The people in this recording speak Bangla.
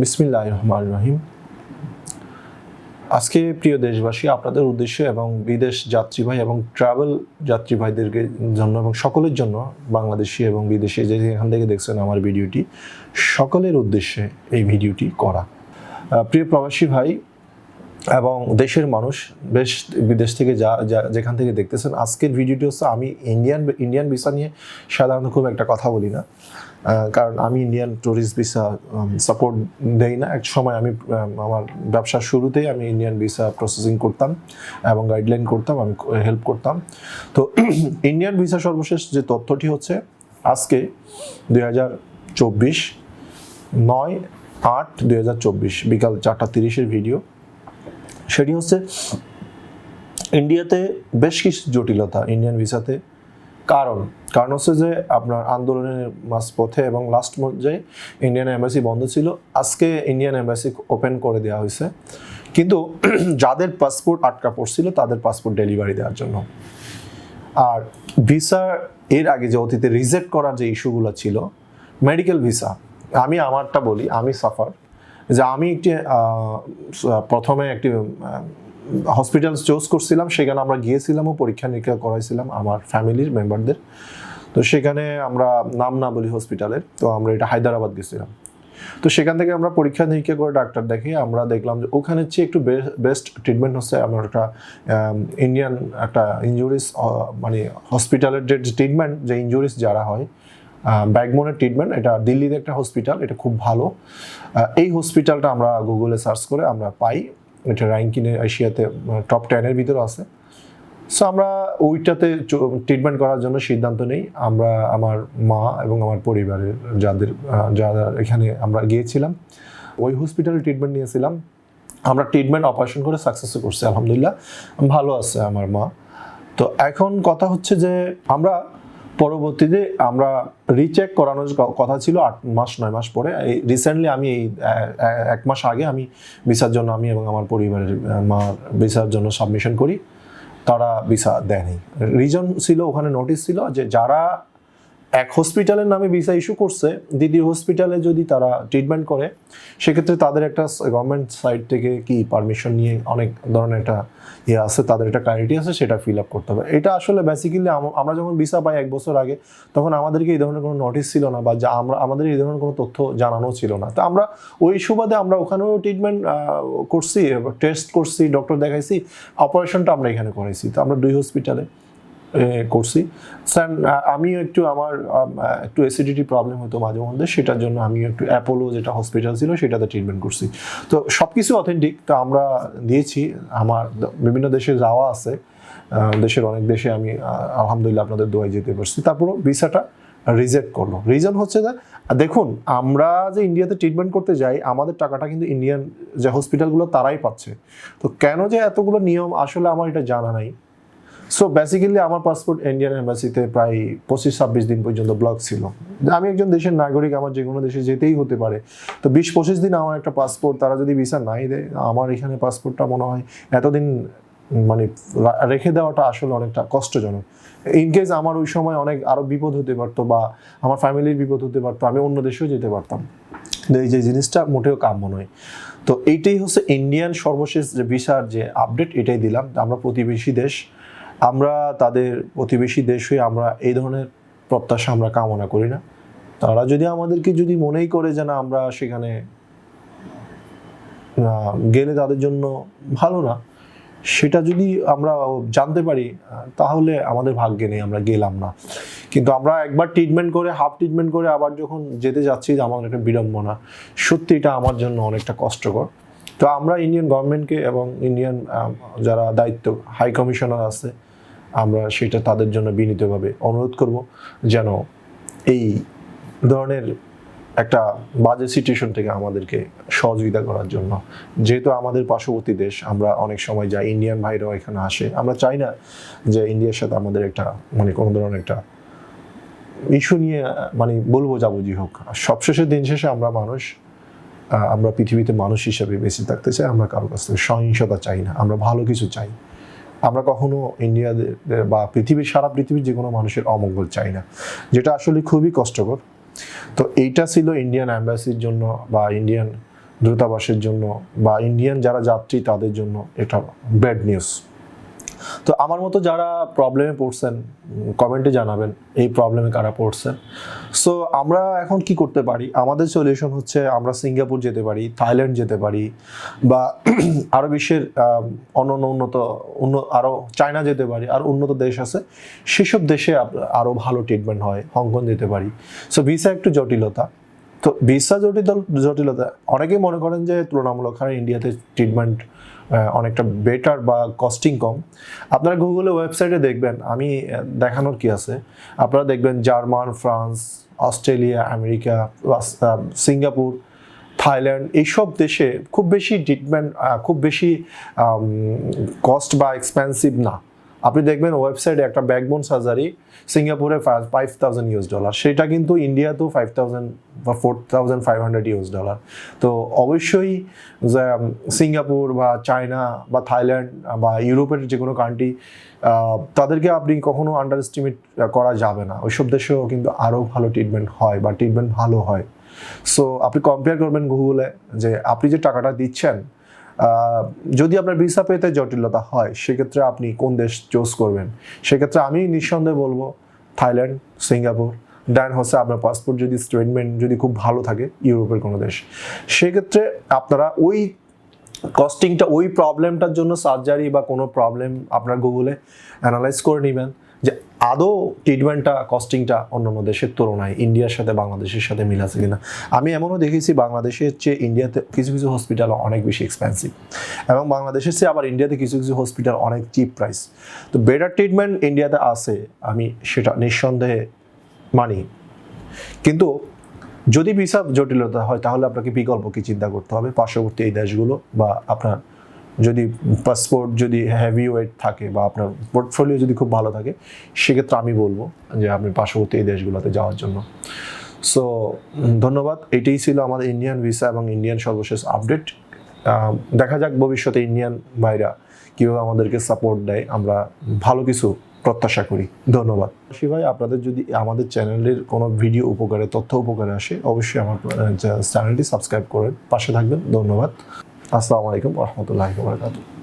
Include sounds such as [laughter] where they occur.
বিসমিল্লাহ রহমান রহিম আজকে প্রিয় দেশবাসী, আপনাদের উদ্দেশ্য এবং বিদেশ যাত্রীভাই এবং ট্রাভেল যাত্রীবাহীদের জন্য এবং সকলের জন্য, বাংলাদেশি এবং বিদেশি, যে এখান থেকে দেখছেন আমার ভিডিওটি, সকলের উদ্দেশ্যে এই ভিডিওটি করা। প্রিয় প্রবাসী ভাই এবং দেশের মানুষ বেশ বিদেশ থেকে যা যেখান থেকে দেখতেছেন, আজকের ভিডিওটি হচ্ছে আমি ইন্ডিয়ান ইন্ডিয়ান ভিসা নিয়ে সাধারণত খুব একটা কথা বলি না। কারণ আমি ইন্ডিয়ান ট্যুরিস্ট ভিসা সাপোর্ট দেই না। এক সময় আমি আমার ব্যবসার শুরুতেই আমি ইন্ডিয়ান ভিসা প্রসেসিং করতাম এবং গাইডলাইন করতাম, আমি হেল্প করতাম। তো [clears throat] ইন্ডিয়ান ভিসা সর্বশেষ যে তথ্যটি হচ্ছে, আজকে দুই হাজার চব্বিশ নয় আট দুই হাজার চব্বিশ, বিকাল চারটা তিরিশের ভিডিও সেটি হচ্ছে ইন্ডিয়াতে বেশ কিছু জটিলতা ইন্ডিয়ান ভিসাতে। কারণ কারণ হচ্ছে যে আপনার আন্দোলনের মাঝপথে এবং লাস্ট পর্যায়ে ইন্ডিয়ান এম্বাসি বন্ধ ছিল। আজকে ইন্ডিয়ান এম্বাসি ওপেন করে দেওয়া হয়েছে। কিন্তু [clears throat] যাদের পাসপোর্ট আটকা পড়ছিল, তাদের পাসপোর্ট ডেলিভারি দেওয়ার জন্য। আর ভিসা, এর আগে যে অতীতে রিজেক্ট করার যে ইস্যুগুলো ছিল মেডিকেল ভিসা, আমি আমারটা বলি, আমি সাফার যে আমি একটি প্রথমে একটি হসপিটাল চুজ করছিলাম, সেখানে আমরা গিয়েছিলাম ও পরীক্ষা নিরীক্ষা করাইছিলাম আমার ফ্যামিলির মেম্বারদের তো সেখানে আমরা নাম না বলি হসপিটালের তো আমরা এটা হায়দ্রাবাদ গেছিলাম। তো সেখান থেকে আমরা পরীক্ষা নিরীক্ষা করে ডাক্তার দেখি আমরা দেখলাম যে ওখানে চেয়ে একটু বেস্ট ট্রিটমেন্ট হচ্ছে আমার একটা ইন্ডিয়ান একটা ইঞ্জুরিস মানে হসপিটালের যে ট্রিটমেন্ট যে ইঞ্জুরিস যারা হয় ব্যাগমোনের ট্রিটমেন্ট এটা দিল্লিতে একটা হসপিটাল এটা খুব ভালো। এই হসপিটালটা আমরা গুগলে সার্চ করে আমরা পাই। এটা র্যাঙ্কিনে এশিয়াতে টপ টেনের ভিতরে আছে। সো আমরা ওইটাতে ট্রিটমেন্ট করার জন্য সিদ্ধান্ত নেই। আমরা আমার মা এবং আমার পরিবারের যাদের যারা এখানে আমরা গিয়েছিলাম, ওই হসপিটালে ট্রিটমেন্ট নিয়েছিলাম। আমরা ট্রিটমেন্ট অপারেশন করে সাকসেস করছি, আলহামদুলিল্লাহ। ভালো আছে আমার মা। তো এখন কথা হচ্ছে যে, আমরা পরবর্তীতে আমরা রিচেক করানোর কথা ছিল আট মাস, নয় মাস পরে। এই রিসেন্টলি আমি এই এক মাস আগে আমি ভিসার জন্য আমি এবং আমার পরিবারের মা ভিসার জন্য সাবমিশন করি। তারা ভিসা দেয়নি। রিজন ছিল, ওখানে নোটিশ ছিল যে যারা এক হসপিটালের নামে ভিসা ইস্যু করছে, দ্বিতীয় হসপিটালে যদি তারা ট্রিটমেন্ট করে, সেক্ষেত্রে তাদের একটা গভর্নমেন্ট সাইড থেকে কি পারমিশন নিয়ে অনেক ধরনের একটা ইয়ে আছে, তাদের একটা ক্রাইটেরিয়া আছে, সেটা ফিল আপ করতে হবে। এটা আসলে বেসিক্যালি আমরা যখন ভিসা পাই এক বছর আগে, তখন আমাদেরকে এই ধরনের কোনো নোটিশ ছিল না বা যা আমরা, আমাদের এই ধরনের কোনো তথ্য জানানো ছিল না। তো আমরা ওই সুবাদে আমরা ওখানেও ট্রিটমেন্ট করছি টেস্ট করছি ডক্টর দেখাইছি অপারেশনটা আমরা এখানে করাইছি। তো আমরা দুই হসপিটালে করছি। স্যার আমিও একটু আমার একটু অ্যাসিডিটি প্রবলেম হতো মাঝে মধ্যে, সেটার জন্য আমি একটু অ্যাপোলো যেটা হসপিটাল ছিল, সেটাতে ট্রিটমেন্ট করছি। তো সব কিছু অথেন্টিক তো আমরা দিয়েছি। আমার বিভিন্ন দেশে যাওয়া আছে। দেশের অনেক দেশে আমি আলহামদুলিল্লাহ আপনাদের দোয়াই যেতে পারছি। তারপরও ভিসাটা রিজেক্ট করল। রিজন হচ্ছে যে, দেখুন, আমরা যে ইন্ডিয়াতে ট্রিটমেন্ট করতে যাই, আমাদের টাকাটা কিন্তু ইন্ডিয়ান যে হসপিটালগুলো তারাই পাচ্ছে। তো কেন যে এতগুলো নিয়ম, আসলে আমার এটা জানা নাই। সো বেসিক্যালি আমার পাসপোর্ট ইন্ডিয়ান এম্বাসিতে প্রায় পঁচিশ, ছাব্বিশ দিন পর্যন্ত ব্লক ছিল। আমি একজন দেশের নাগরিক, আমার যে কোনো দেশে যেতেই হতে পারে। তো বিশ, পঁচিশ দিন আমার একটা পাসপোর্ট তারা যদি ভিসা নাই দেয়, আমার এখানে পাসপোর্টটা মনে হয় এতদিন মানে রেখে দেওয়াটা আসলে অনেকটা কষ্টজনক। ইন কেস আমার ওই সময় অনেক আরও বিপদ হতে পারতো বা আমার ফ্যামিলির বিপদ হতে পারতো, আমি অন্য দেশেও যেতে পারতাম। এই যে জিনিসটা মোটেও কাম্য নয়। তো এইটাই হচ্ছে ইন্ডিয়ান সর্বশেষ যে ভিসার যে আপডেট এটাই দিলাম। আমরা প্রতিবেশী দেশ আমরা তাদের প্রতিবেশী দেশ হয়ে আমরা এই ধরনের প্রত্যাশা আমরা কামনা করি না। তারা যদি আমাদেরকে যদি মনেই করে যে না, আমরা সেখানে গেলে তাদের জন্য ভালো না, সেটা যদি আমরা জানতে পারি, তাহলে আমাদের ভাগ্যে নেই, আমরা গেলাম না। কিন্তু আমরা একবার ট্রিটমেন্ট করে হাফ ট্রিটমেন্ট করে আবার যখন যেতে যাচ্ছি আমার একটা বিড়ম্বনা, সত্যি এটা আমার জন্য অনেকটা কষ্টকর। তো আমরা ইন্ডিয়ান গভর্নমেন্টকে এবং ইন্ডিয়ান যারা দায়িত্ব হাই কমিশনার আছে আমরা সেটা তাদের জন্য বিনীতভাবে অনুরোধ করব যেন এই ধরনের একটা বাজে সিচুয়েশন থেকে আমাদেরকে সহযোগিতা করার জন্য। যেহেতু আমাদের পার্শ্ববর্তী দেশ, আমরা অনেক সময় যাই ইন্ডিয়ান ভাইরাও এখানে আসে। আমরা চাই না যে ইন্ডিয়ার সাথে আমাদের একটা মানে কোনো ধরনের একটা ইস্যু নিয়ে মানে বলব যাবুজি হোক। সবশেষে, দিন শেষে আমরা মানুষ আমরা পৃথিবীতে মানুষ হিসেবে বেঁচে থাকতে চাই। আমরা কারোর কাছ থেকে সহিংসতা চাই না। আমরা ভালো কিছু চাই। আমরা কখনো ইন্ডিয়াদের বা পৃথিবীর, সারা পৃথিবীর যে কোনো মানুষের অমঙ্গল চাই না, যেটা আসলে খুবই কষ্টকর। তো এইটা ছিল ইন্ডিয়ান অ্যাম্বাসির জন্য বা ইন্ডিয়ান দূতাবাসের জন্য বা ইন্ডিয়ান যারা যাত্রী, তাদের জন্য এটা ব্যাড নিউজ তো আমার মতো যারা প্রবলেমে পড়ছেন কমেন্টে জানাবেন এই প্রবলেমে কারা পড়ছেন। সো আমরা এখন কি করতে পারি? আমাদের সলিউশন হচ্ছে আমরা সিঙ্গাপুর যেতে পারি থাইল্যান্ড যেতে পারি, বা [clears throat] আরও বিশ্বের অন্য অন্য, উন্নত, উন্ন আরও চায়না যেতে পারি, আর উন্নত দেশ আছে, সেসব দেশে আরও ভালো ট্রিটমেন্ট হয় হংকং যেতে পারি। সো ভিসা একটু জটিলতা। তো ভিসা জটিল জটিলতা, অনেকেই মনে করেন যে তুলনামূলক হারে ইন্ডিয়াতে ট্রিটমেন্ট অনেকটা বেটার বা কস্টিং কম। আপনারা গুগলে ওয়েবসাইটে দেখবেন, আমি দেখানোর কি আছে? আপনারা দেখবেন German, France, Australia, America Singapore, Thailand, এইসব দেশে খুব বেশি ট্রিটমেন্ট খুব বেশি কস্ট বা এক্সপেন্সিভ না। আপনি দেখবেন ওয়েবসাইটে একটা ব্যাকবোন সার্জারি সিঙ্গাপুরে ফাইভ থাউজেন্ড ইউএস ডলার সেটা কিন্তু ইন্ডিয়াতেও ফাইভ থাউজেন্ড বা four thousand five hundred US dollar তো অবশ্যই সিঙ্গাপুর বা চায়না বা থাইল্যান্ড বা ইউরোপের যে কোনো কান্ট্রি তাদেরকে আপনি কখনো আন্ডার এস্টিমেট করা যাবে না। ওইসব দেশেও কিন্তু আরও ভালো ট্রিটমেন্ট হয় বা ট্রিটমেন্ট ভালো হয়। সো আপনি কম্পেয়ার করবেন গুগলে যে, আপনি যে টাকাটা দিচ্ছেন যদি আপনার ভিসা পেতে জটিলতা হয়, সেক্ষেত্রে আপনি কোন দেশ চুজ করবেন? সেক্ষেত্রে আমি নিঃসন্দেহে বলব, থাইল্যান্ড, সিঙ্গাপুর। দেন হচ্ছে আপনার পাসপোর্ট যদি স্টেটমেন্ট যদি খুব ভালো থাকে, ইউরোপের কোনো দেশ, সেক্ষেত্রে আপনারা ওই কস্টিংটা ওই প্রবলেমটার জন্য সার্জারি বা কোনো প্রবলেম আপনার গুগলে অ্যানালাইজ করে নেবেন যে আদৌ ট্রিটমেন্টটা কস্টিংটা অন্যান্য দেশের তুলনায় ইন্ডিয়ার সাথে বাংলাদেশের সাথে মিল আছে কিনা। আমি এমনও দেখেছি বাংলাদেশের চেয়ে ইন্ডিয়াতে কিছু কিছু হসপিটাল অনেক বেশি এক্সপেন্সিভ এবং বাংলাদেশের চেয়ে আবার ইন্ডিয়াতে কিছু কিছু হসপিটাল অনেক চিপ প্রাইস তো বেটার ট্রিটমেন্ট ইন্ডিয়াতে আছে, আমি সেটা নিঃসন্দেহে মানি। কিন্তু যদি ভিসা জটিলতা হয়, তাহলে আপনাকে বিকল্প কি চিন্তা করতে হবে? পার্শ্ববর্তী এই দেশগুলো বা আপনার যদি পাসপোর্ট যদি হেভি ওয়েট থাকে বা আপনার পোর্টফোলিও যদি খুব ভালো থাকে, সেক্ষেত্রে আমি বলব যে আপনি পার্শ্ববর্তী এই দেশগুলোতে যাওয়ার জন্য। সো ধন্যবাদ। এটাই ছিল আমাদের ইন্ডিয়ান ভিসা এবং ইন্ডিয়ান সর্বশেষ আপডেট দেখা যাক ভবিষ্যতে ইন্ডিয়ান ভাইরা কীভাবে আমাদেরকে সাপোর্ট দেয়। আমরা ভালো কিছু প্রত্যাশা করি। ধন্যবাদ। শি ভাই, আপনাদের যদি আমাদের চ্যানেলের কোনো ভিডিও উপকারে, তথ্য উপকারে আসে, অবশ্যই আমার চ্যানেলটি সাবস্ক্রাইব করেন পাশে থাকবেন। ধন্যবাদ। আসসালামু আলাইকুম রহমতুল্লাহ বরকাতুহ।